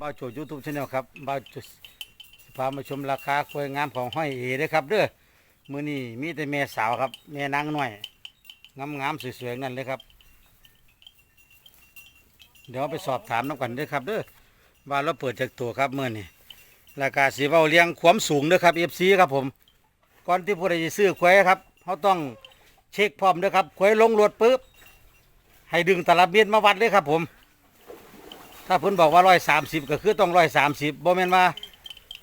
บ้าวโจยูทูบชาแนลครับบ่าวโจพามาชมราคาควายงามของห้อยเอเด้อครับเด้อมื้อนี้มีแต่แม่สาวครับแม่นางน้อยงามงามๆสวยๆนั่นเลยครับ เดี๋ยวไปสอบถามน้ำกันเด้อครับเด้อว่าเราเปิดจากตัวครับมื้อนี้ราคาสีเบาเลี้ยงควมสูงเด้อครับ FC ครับผมก่อนที่ผู้ใดจะซื้อควายครับเขาต้องเช็คพร้อมเด้อครับควายลงรถปุ๊บให้ดึงตลับเมตรมาวัดเลยครับผม ถ้าเพิ่นบอกว่าร้อยสามสิบก็คือต้องร้อยสามสิบบ่แม่นว่า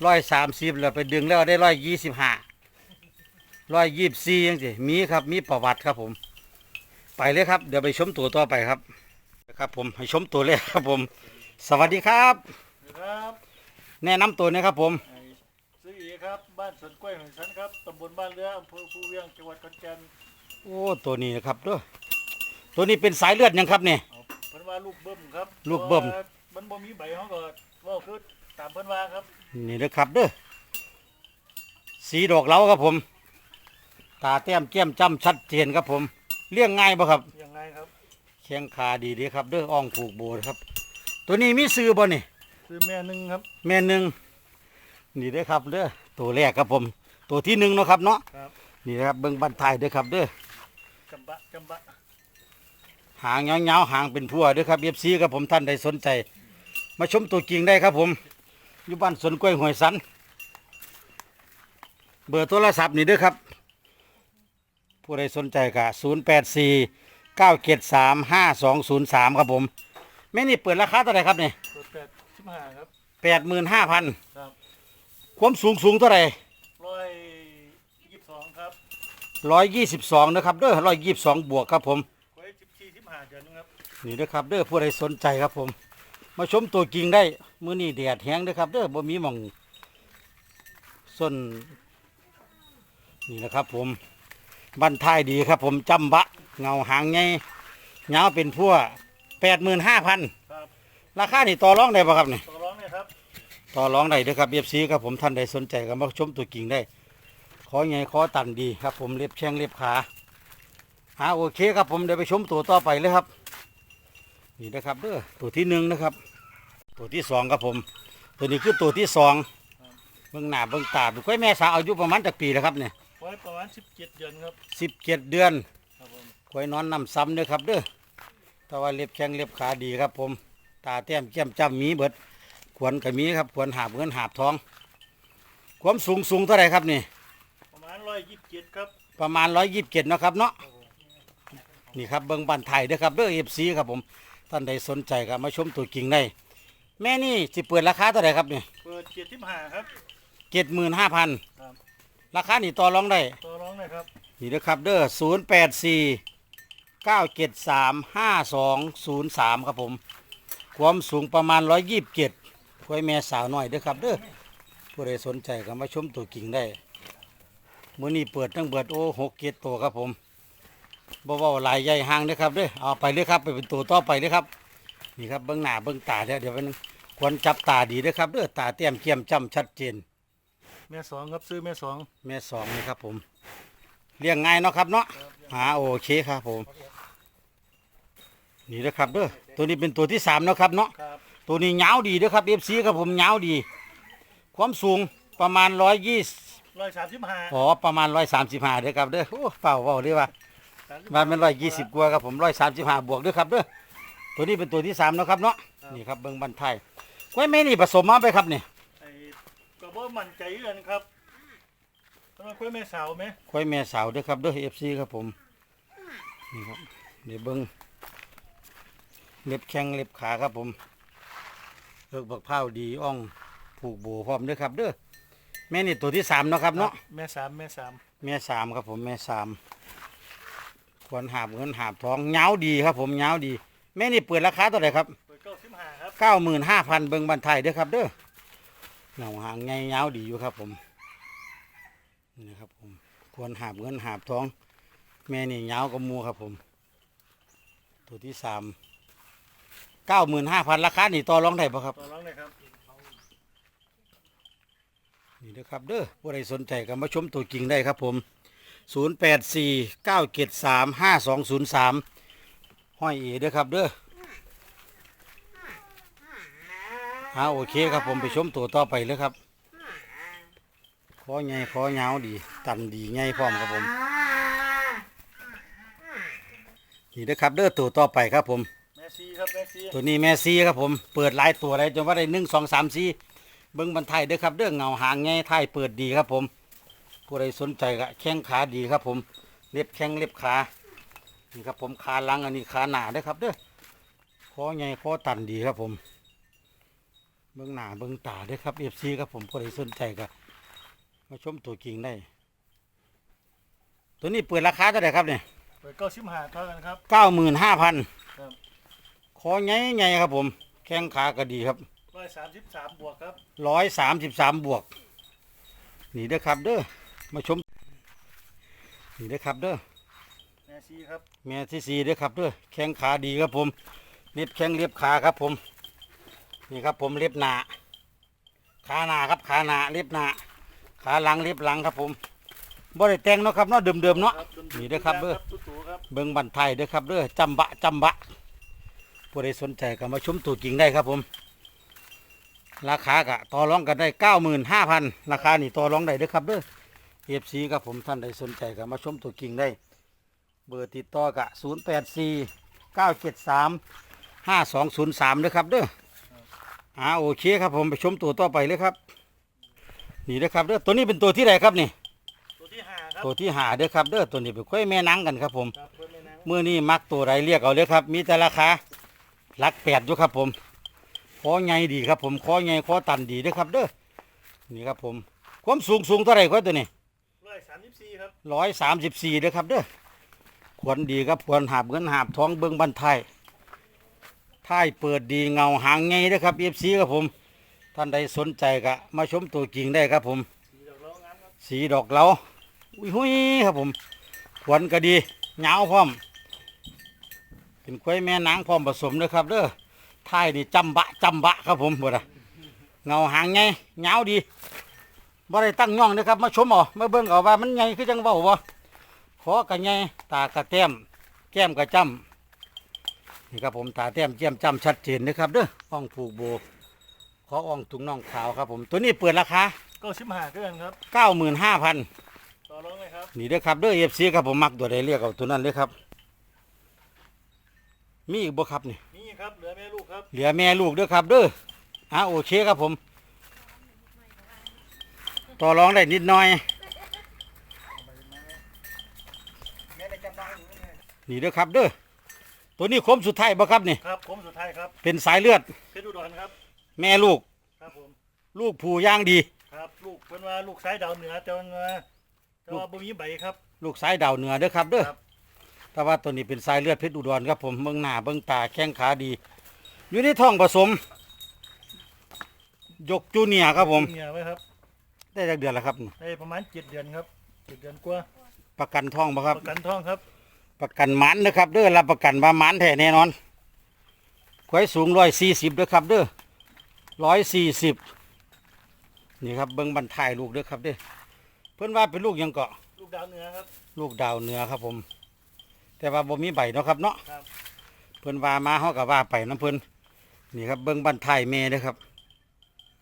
ร้อยสามสิบแล้วไปดึงแล้วได้ร้อยยี่สิบห้าร้อยยี่สิบสี่ยังสิมีครับมีประวัติครับผม ไปเลยครับ เดี๋ยวไปชมตัวต่อไปครับครับ ผมให้ชมตัวเลยครับผม สวัสดีครับ ครับแนะนำตัวหนะครับผม ไอ้ซื้ออีครับ บ้านสวนกล้วยของฉันครับตำบลบ้านเรืออำเภอภูเวียงจังหวัดขอนแก่นโอ้ตัวนี้นะครับเด้อตัวนี้เป็นสายเลือดยังครับเนี่ยเอาเพิ่น ว่าลูกเบิ้มครับลูกเบิ้ม พราะว่ามันบ่มีใบเขาก็ว่าคือตามเพิ่นว่าครับนี่นะครับเด้อสีดอกเหล้าครับผม ตาแต้มแก้มจ้ำชัดเจนครับผมเลี้ยงง่ายบ่ครับยังไงครับแข้งขาดีดีครับเด้ออ่องผูกโบครับ ตัวนี้มีซื้อบ่นี่ซื้อแม่หนึ่งครับแม่หนึ่งนี่เด้อครับเด้อตัวแรกครับผม ตัวที่หนึ่งเนาะครับเนาะครับนี่นะครับเบิ้งบันทายเด้อครับเด้อจำบะจำบะ หางยาวๆหางเป็นพัวเด้อครับเอฟซีครับผมท่านใดสนใจ มาชมตัวจริงได้ครับผมอยู่บ้านสวนกล้วยหวยสัน เบอร์โทรศัพท์นี่เด้อครับ ผู้ใดสนใจก็ศูนย์แปดสี่เก้าเจ็ดสามห้าสองศูนย์สามครับผมแม่นี่เปิดราคาเท่าไหร่ครับเนี่ยเปิดแปดสิบห้าครับแปดหมื่นห้าพันครับความสูงสูงเท่าไหร่ร้อยยี่สิบสองครับร้อยยี่สิบสองนะครับเด้อร้อยยี่สิบสองบวกครับผม ดือนนึงครับนี่นะครับเด้อผู้ใดสนใจครับผม มาชมตัวจริงได้มื้อนี้แดดแห้งเด้อครับเด้อบ่มีหม่องส้นนี่นะครับ ผมบันท้ายดีครับ ผมจำบะเงาหางไงเงาวเป็นพัวแปดหมื่นห้าพันครับราคานี่ต่อรองได้ป่ะครับนี่ต่อร้องเนี่ยครับต่อรองได้เด้อครับเอฟซีครับผมท่านใดสนใจก็มาชมตัวจริงได้ ขอไงขอตันดีครับผมเล็บแข้งเล็บขา หาโอเคครับผมเดี๋ยวไปชมตัวต่อไปเลยครับ นี่นะครับเด้อตัวที่หนึ่งนะครับ ตัวที่สองครับผม ตัวนี้คือตัวที่สองเบื้องหน้าเบื้องตาดูค่อยแม่สาวอายุประมาณจากปีแล้วครับเนี่ยไว้ประมาณสิบเจ็ดเดือนครับสิบเจ็ดเดือนครับผมค่อยนอนนำซ้ำเด้อครับเด้อแต่ว่าเล็บแข้งเล็บขาดีครับผม ตาแต้มแก้มจ้ำมีเบิดขวนก็มีครับขวนหาบเงินหาบทอง ความสูงสูงเท่าไหร่ครับนี่ประมาณร้อยยี่สิบเจ็ดครับประมาณร้อยยี่สิบเจ็ดนาะครับเนาะครับผม นี่ครับเบิ้งบ้านไทยเด้อครับเด้อเอฟซีครับผมท่านใดสนใจก็มาชมตัวจริงได้แม่นี่สิเปิดราคาเท่าไหร่ครับเนี่ยเปิดเจ็ดสิบห้าครับ เจ็ดหมื่นห้าพันครับ ราคานี่ต่อรองได้ต่อร้องเลยครับ นี่นะครับเด้อศูนย์แปดสี่เก้าเจ็ดสามห้าสองศูนย์สามครับผม ความสูงประมาณร้อยยี่สิบเจ็ดควยแม่สาวน้อยเด้อครับเด้อผู้ใดสนใจก็มาชมตัวจริงได้ มื้อนี้เปิดตั้งเบิดโอ้หกเจ็ดตัวครับผม บ่เว่าหลายใหญ่ห่างเด้อครับเด้อเอาไปเลยครับไปเป็นตัวต่อไปเลยครับ นี่ครับเบื้องหน้าเบื้องตาเดี๋ยวเดี๋ยวมันควรจับตาดีเด้อครับเด้อตาเตรียมเกียมจำชัดเจน แม่สองครับซื้อแม่สองแม่สองนี่ครับผมเลี้ยงง่ายเนาะครับเนาะหาโอเคครับผม นี่นะครับเด้อตัวนี้เป็นตัวที่สามเนาะครับเนาะครับตัวนี้ยาวดีเด้อครับเอฟซีครับผมยาวดี ความสูงประมาณร้อยยี่ร้อยสามสิบห้าอ๋อประมาณร้อยสามสิบห้าเด้อครับเด้อโอ้เฝ้าเฝ้าเด้อว่า ว่าเป็นร้อยยี่สิบกว่าครับผมร้อยสามสิบห้าบวกเด้อครับเด้อตัวนี้เป็นตัวที่สามเนาะครับเนาะนี่ครับเบิ้งบันไทยกล้วยแม่นี่ผสมมาไปครับเนี่ยไอ้กระบอกมั่นใจเอื่อนครับทำไมคุยแม่สาวไหมกล้วยแม่สาวเด้อครับเด้อเอฟซีครับผมนี่ครับเดี๋ยวเบิ้งเล็บแข้งเล็บขาครับผมเอิกบักเผาวดีอ่องผูกโบพร้อมเด้อครับเด้อแม่นี่ตัวที่สามเนาะครับเนาะแม่สามแม่สามแม่สามครับผมแม่สาม ควรหาบเงินหาบทองเงาวดีครับ ผมเงาวดี แม่นี่เปิดราคาเท่าไหร่ครับเปิดเก้าสิบห้าครับเก้าหมื่นห้าพันเบิงบันไทยเด้อครับเด้อเงาหางไงเงาวดีอยู่ครับ ผมนี่นะครับผมควรหาบเงินหาบทอง แม่นี่เงาวกับหมูครับผม ตัวที่สามเก้าหมื่นห้าพันราคานี่ต่อรองได้ปะครับต่อร้องเลยครับนี่นะครับเด้อผู้ใดสนใจก็มาชมตัวจริงได้ครับผม 0 8 4 9 7 3 5 2 0 3 ห้อยเอเด้อครับเด้ออ่าโอเคครับผมไปชมตัวต่อไปเลยครับคอใหญ่คอยาวดีตันดีใหญ่พร้อมครับผมนี่นะครับเด้อตัวต่อไปครับผมแม่ซีครับแม่ซีตัวนี้แม่ซีครับผมเปิดหลายตัวเลยจนว่าได้หนึ่งสองสามสี่เบิ้งบันไทยเด้อครับเด้อเงาหางไงไทยเปิดดีครับผม ผู้ใดสนใจก็แข้งขาดีครับ ผมเล็บแข้งเล็บขานี่ครับผมขาหลังอันนี้ขาหนาเด้อครับเด้อคอใหญ่คอตันดีครับผม เบิ้งหน้าเบิ้งตาเด้อครับเอฟซีครับผมผู้ใดสนใจก็มาชมตัวจริงได้ ตัวนี้เปิดราคาเท่าไหร่ครับเนี่ยเปิดเก้าสิบห้าเท่ากันครับ เก้าหมื่นห้าพันครับ คอใหญ่ใหญ่ครับผม แข้งขาก็ดีครับร้อยสามสิบสามบวกครับ ร้อยสามสิบสามบวก นี่เด้อครับเด้อ มาชม นี่เด้อครับเด้อแม่ซีครับแม่ที่สี่เด้อครับเด้อแข้งขาดีครับผมเล็บแข้งเล็บขาครับผม นี่ครับผมเล็บหนาขาหนาครับขาหนาเล็บหนาขาหลังเล็บหลังครับผมบ่ได้แต่งเนาะครับเนาะเดิมๆเนาะครับนี่เด้อครับเด้อตุ๊ตู่ครับเบิ่งบันไทยเด้อครับเด้อจำบะจำบะผู้ใดสนใจก็มาชมตัวจริงได้ครับผม ราคากะต่อรองกันได้เก้าหมื่นห้าพันราคานี่ต่อรองได้เด้อครับเด้อ เอฟซีครับผมท่านใดสนใจก็มาชมตัวจริงได้ เบอร์ติดต่อกะศูนย์แปดสี่เก้าเจ็ดสามห้าสองศูนย์สามเด้อครับเด้ออ่าโอเคครับผมไปชมตัวต่อไปเลยครับ นี่เด้อครับเด้อตัวนี้เป็นตัวที่ไหนครับนี่ ตัวที่ห้าครับตัวที่หาเด้อครับเด้อตัวนี้เป็นค่อยแม่นังกันครับผมครับเพื่อนแม่นางเมื่อนี้มักตัวไรเรียกเอาเลยครับ มีแต่ราคาหลักแปดอยู่ครับผมคอใหญ่ดีครับผมคอใหญ่คอตันดีเด้อครับเด้อนี่ครับผมความสูงสูงเท่าไหร่ครับตัวนี้ร้อย สี่ครับร้อยสามสิบสี่เด้อครับเด้อขวนดีครับขวนหาบเงินหาบท้องเบิ้งบันไทยท้ายเปิดดีเงาหางไงเด้อครับเอฟซีครับผม ท่านใดสนใจก็มาชมตัวจริงได้ครับผมสีดอกเล้าามครับสีดอกเหลาอุ้ยหุยครับผม ขวนก็ดีเหงาพร้อม เป็นกล้วยแม่นางพร้อมผสมเด้อครับเด้อท้ายนี่จำบะจำบะครับผมบ่ดะเงาหางไงเหงาดี บ่ได้ตั้งย่องนะครับ มาชมเอามาเบิ่งเอาว่ามันไงคือจังเว้าบ่ขอกะไงตากะแต้ม แก้มกะจำนี่ครับผมตาแต้มแก้มจำชัดเจนนะครับเด้ออ่องผูกโบขออ่องถุงน่องขาวครับผมตัวนี้เปิดราคาเก้าสิบห้าเท่ากันครับ95,000 ต่อรองเลยครับนี่เด้อครับเด้อเอฟซีครับผมมักตัวใดเรียกเอาตัวนั้นเลยครับ มีอีกบ่ครับนี่นี่ครับเหลือแม่ลูกครับ เหลือแม่ลูกเด้อครับเด้ออ่าโอเคครับผม ต่อรองได้นิดหน่อยแม่ในจำได้อยู่นี่นี่เด้อครับเด้อตัวนี้คมสุดท้ายบ่ครับนี่ครับผมสุดท้ายครับเป็นสายเลือดเพชรอุดรครับ แม่ลูกครับผมลูกผู้ย่างดี ครับลูกเพิ่นว่าลูกสายดาวเหนือแต่ว่าแต่ว่าบ่มีใบครับ ลูกสายดาวเหนือเด้อครับเด้อครับแต่ว่าตัวนี้เป็นสายเลือดเพชรอุดรครับผมเบิ่งหน้าเบิ่งตาแข้งขาดี อยู่ในท้องผสม ยกจูเนียร์ครับผม เนี่ยไว้ครับ ได้จากเดือนแล้วครับ ได้ประมาณเจ็ดเดือนครับเจ็ดเดือนกว่าประกันท้องบ่ครับ ประกันท้องครับ ประกันหมันนะครับเด้อรับประกันว่าหมันแท้แน่นอนควายสูงร้อยสี่สิบเด้อครับ เด้อร้อยสี่สิบนี่ครับเบิ้งบันทายลูกเด้อครับเด้อเพื่อนว่าเป็นลูกหยังเกาะ ลูกดาวเหนือครับ ลูกดาวเหนือครับผม แต่ว่าบ่มีใบเนาะครับเนาะครับ เพื่อนว่ามาเฮากับว่าไปน้ำเพื่อนนี่ครับเบิ้งบันทายแม่เด้อครับ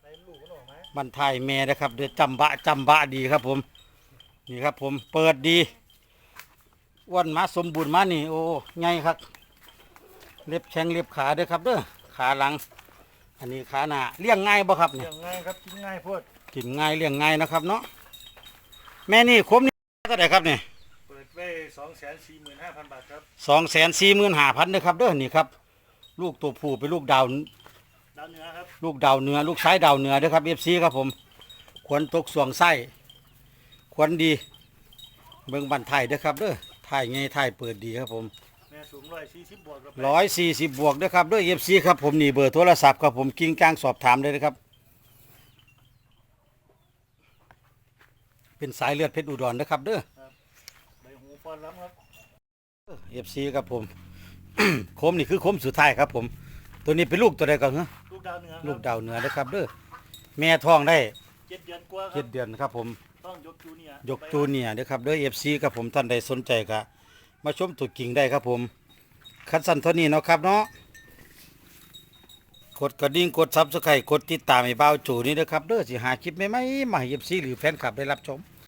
ใส่ลูกมันออกไหม บันทายแม่เด้อครับ เด้อจำบะจำบะดีครับ ผม นี่ครับ ผมเปิดดีอ้วนมาสมบูรณ์มานี่ โอ้ใหญ่ครับ เล็บแข้งเล็บขาเด้อครับเด้อขาหลัง อันนี้ขาหน้าเลี้ยงง่ายบ่ครับเนี่ยเลี้ยงง่ายครับกินง่ายโพดกินง่ายเลี้ยงง่ายนะครับ เนาะแม่นี่คมนี่เท่าไหร่ครับเนี่ย เปิดไว้สองแสนสี่หมื่นห้าพันบาทครับ สองแสนสี่หมื่นห้าพันนะครับเด้อนี่ครับ ลูกตัวผู้เป็นลูกดาว ดาวเหนือครับลูกดาวเหนือลูกซ้ายดาวเหนือเด้อครับเอฟซีครับผมขวนตกสวงไส้ขวนดี เบิ่งบันไทยเด้อครับเด้อถ่ายไงถ่ายเปิดดีครับผมแม่สูงร้อยสี่สิบบวกกับร้อยสี่สิบบวกเด้อครับเด้อเอฟซีครับผมนี่เบอร์โทรศัพท์ครับผมกิ้งกลางสอบถามเลยนะครับ เป็นสายเลือดเพชรอุดรนะครับเด้อใบหูฟอนล้ำครับเอฟซีครับผม โคมนี่คือโคมสุดท้ายครับผม ตัวนี้เป็นลูกตัวใดก่อนเหรอลูก ดาวเหนือลูกดาวเหนือนะครับเด้อแม่ท้องได้เจ็ดเดือนกว่าครัเจ็บดเดือนครับผม ต้องยกจูเนียร์ยกจูเนียร์นะครับเด้อเอฟซีครับผมท่านใดสนใจก็มาชมตัวกิ่งได้ครับผมคัดสั้นเท่านี้เนาะครับเนาะกดกระดิ่งกดซับสไครต์กดติดตามให้บ่าวโจนี่นะครับเด้อสิหาคลิปใหม่ๆมาให้ FC หรือแฟนคลับได้รับชม